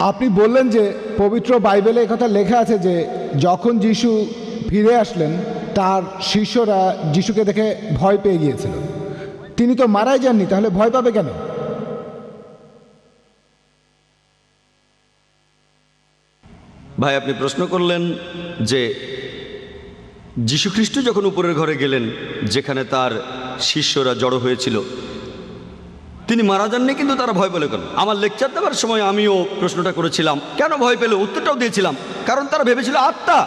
আপনি বললেন যে পবিত্র বাইবেলে কথা লেখা আছে যে যখন যিশু ফিরে আসলেন, তার শিষ্যরা যিশুকে দেখে ভয় পেয়ে গিয়েছিল। তিনি তো মারাই যাননি, তাহলে ভয় পাবে কেন? ভাই, আপনি প্রশ্ন করলেন যে যীশুখ্রিস্ট যখন উপরের ঘরে গেলেন, যেখানে তার শিষ্যরা জড়ো হয়েছিল তিনি মারা যাননি কিন্তু তারা ভয় পেলে কেন? আমার লেকচার দেওয়ার সময় আমিও প্রশ্নটা করেছিলাম কেন ভয় পেলে? উত্তরটাও দিয়েছিলাম কারণ তারা ভেবেছিল আত্মা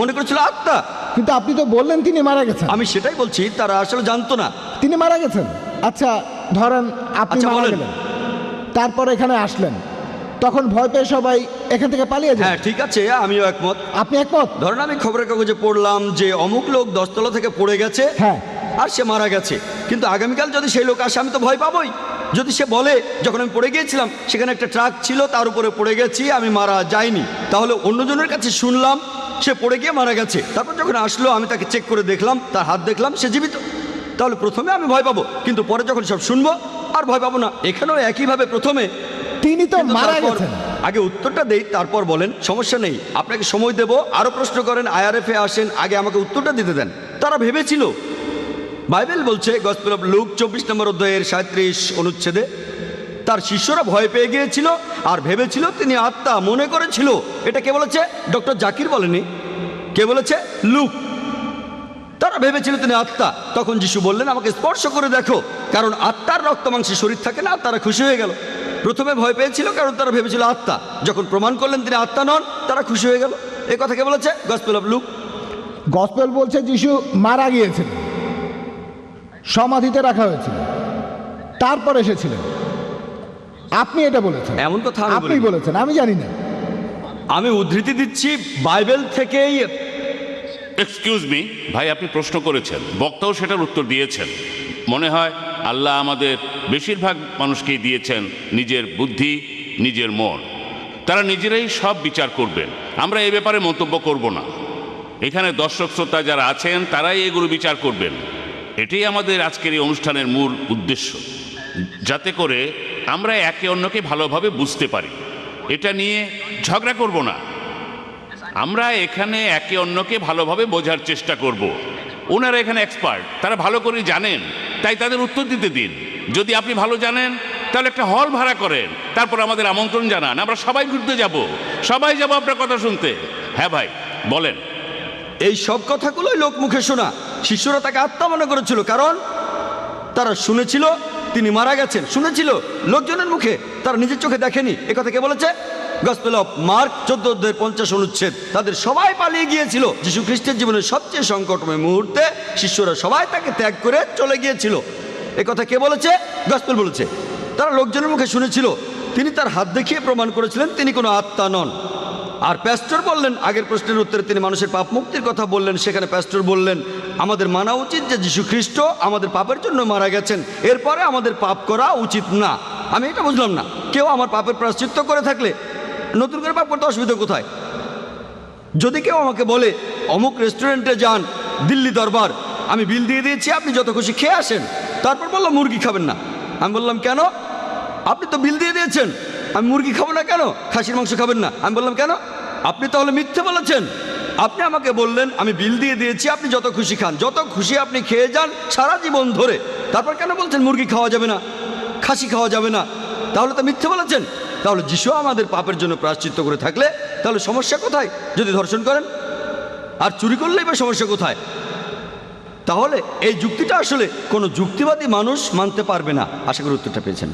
মনে করেছিল আত্মা। কিন্তু আপনি তো বললেন তিনি মারা গেছেন। আমি সেটাই বলছি তারা আসলে জানতো না। তিনি মারা গেছেন। আচ্ছা ধরেন আপনি আচ্ছা, মারা গেলেন তারপর এখানে আসলেন তখন ভয় পেয়ে সবাই এখান থেকে পালিয়ে হ্যাঁ যায় ঠিক আছে আমিও একমত। আপনি একমত? ধরেন আমি খবরের কাগজে পড়লাম যে অমুক লোক দশতলা থেকে পড়ে গেছে। হ্যাঁ। আর সে মারা গেছে। কিন্তু আগামীকাল যদি সেই লোক আসে আমি তো ভয় পাবই। যদি সে বলে যখন আমি পড়ে গিয়েছিলাম সেখানে একটা ট্রাক ছিল তার উপরে পড়ে গেছি আমি মারা যাইনি। তাহলে অন্যজনের কাছে শুনলাম সে পড়ে গিয়ে মারা গেছে। তারপর যখন আসলো আমি তাকে চেক করে দেখলাম তার হাত দেখলাম সে জীবিত। তাহলে প্রথমে আমি ভয় পাবো কিন্তু পরে যখন সব শুনব আর ভয় পাবো না। এখানেও একইভাবে প্রথমে। তিনি তো মারা গেছেন। আগে উত্তরটা দেই তারপর বলেন সমস্যা নেই আপনাকে সময় দেব আরও প্রশ্ন করেন আইআরএফে আসেন আগে আমাকে উত্তরটা দিতে দেন। তারা ভেবেছিল বাইবেল বলছে গসপেল অফ লুক চব্বিশ নম্বর অধ্যায়ের সাঁত্রিশ অনুচ্ছেদে, তার শিষ্যরা ভয় পেয়ে গিয়েছিল আর ভেবেছিল তিনি আত্মা মনে করেছিল। এটা কে বলেছে? ডক্টর জাকির বলেনি। কে বলেছে? লুক। তারা ভেবেছিল তিনি আত্মা। তখন যিশু বললেন, আমাকে স্পর্শ করে দেখো, কারণ আত্মার রক্ত মাংসে শরীর থাকে না তারা খুশি হয়ে গেল। প্রথমে ভয় পেয়েছিল, কারণ তারা ভেবেছিল আত্মা। যখন প্রমাণ করলেন তিনি আত্মা নন, তারা খুশি হয়ে গেল। এই কথা কে বলেছে? Gospel of look. গসপেল বলছে, যিশু মারা গিয়েছিল সমাধিতে রাখা হয়েছিল। তারপর এসেছিলেন। আপনি এটা বলেছেন। এমন কথা আপনি বলেছেন আমি জানি না। আমি উদ্ধৃতি দিচ্ছি বাইবেল থেকেই। এক্সকিউজ মি ভাই আপনি প্রশ্ন করেছেন। বক্তাও সেটার উত্তর দিয়েছেন। মনে হয় আল্লাহ আমাদের বেশিরভাগ মানুষকেই দিয়েছেন নিজের বুদ্ধি নিজের মন। তারা নিজেরাই সব বিচার করবেন। আমরা এ ব্যাপারে মন্তব্য করব না। এখানে দর্শক শ্রোতা যারা আছেন তারাই এগুলো বিচার করবেন। এটাই আমাদের আজকের এই অনুষ্ঠানের মূল উদ্দেশ্য। যাতে করে আমরা একে অন্যকে ভালোভাবে বুঝতে পারি। এটা নিয়ে ঝগড়া করব না। আমরা এখানে একে অন্যকে ভালোভাবে বোঝার চেষ্টা করব। ওনারা এখানে এক্সপার্ট তারা ভালো করে জানেন। তাই তাদের উত্তর দিতে দিন। যদি আপনি ভালো জানেন, তাহলে একটা হল ভাড়া করেন। তারপর আমাদের আমন্ত্রণ জানান। আমরা সবাই ঘুরতে যাব। সবাই যাব আপনার কথা শুনতে। হ্যাঁ ভাই, বলেন। এই সব কথাগুলোই লোক মুখে শোনা। শিষ্যরা তাকে আত্মা মনে করেছিল, কারণ তারা শুনেছিল তিনি মারা গেছেন। শুনেছিল, লোকজনের মুখে, তারা নিজের চোখে দেখেনি। কথা কে বলেছে? গসপেল অফ মার্ক, চোদ্দ অধ্যায়ের পঞ্চাশ অনুচ্ছেদ। তাদের সবাই পালিয়ে গিয়েছিল। যীশু খ্রিস্টের জীবনের সবচেয়ে সংকটময় মুহূর্তে শিষ্যরা সবাই তাকে ত্যাগ করে চলে গিয়েছিল। কথা কে বলেছে? গসপেল বলেছে। তারা লোকজনের মুখে শুনেছিল। তিনি তার হাত দেখিয়ে প্রমাণ করেছিলেন, তিনি কোনো আত্মা নন। আর প্যাস্টর বললেন, আগের প্রশ্নের উত্তরে তিনি মানুষের পাপ মুক্তির কথা বললেন, সেখানে প্যাস্টর বললেন, আমাদের মানা উচিত যে যীশু খ্রিস্ট আমাদের পাপের জন্য মারা গেছেন, এরপরে আমাদের পাপ করা উচিত না। আমি এটা বুঝলাম না। কেউ আমার পাপের প্রাশ্চিত্য করে থাকলে নতুন করে পাপ করতে অসুবিধা কোথায়? যদি কেউ আমাকে বলে, অমুক রেস্টুরেন্টে যান, দিল্লি দরবার, আমি বিল দিয়ে দিয়েছি, আপনি যত খুশি খেয়ে আসেন, তারপর বললাম, মুরগি খাবেন না। আমি বললাম, কেন? আপনি তো বিল দিয়ে দিয়েছেন, আমি মুরগি খাব না কেন? খাসির মাংস খাবেন না। আমি বললাম, কেন? আপনি তাহলে মিথ্যে বলেছেন। আপনি আমাকে বললেন, আমি বিল দিয়ে দিয়েছি, আপনি যত খুশি খান। যত খুশি আপনি খেয়ে যান সারা জীবন ধরে। তারপর কেন বলছেন মুরগি খাওয়া যাবে না, খাসি খাওয়া যাবে না? তাহলে তো মিথ্যে বলেছেন। তাহলে যিশু আমাদের পাপের জন্য প্রাশ্চিত্য করে থাকলে, তাহলে সমস্যা কোথায়? যদি ধর্ষণ করেন? আর চুরি করলেই বা সমস্যা কোথায়? তাহলে এই যুক্তিটা আসলে কোনো যুক্তিবাদী মানুষ মানতে পারবে না। আশা করি উত্তরটা পেয়েছেন।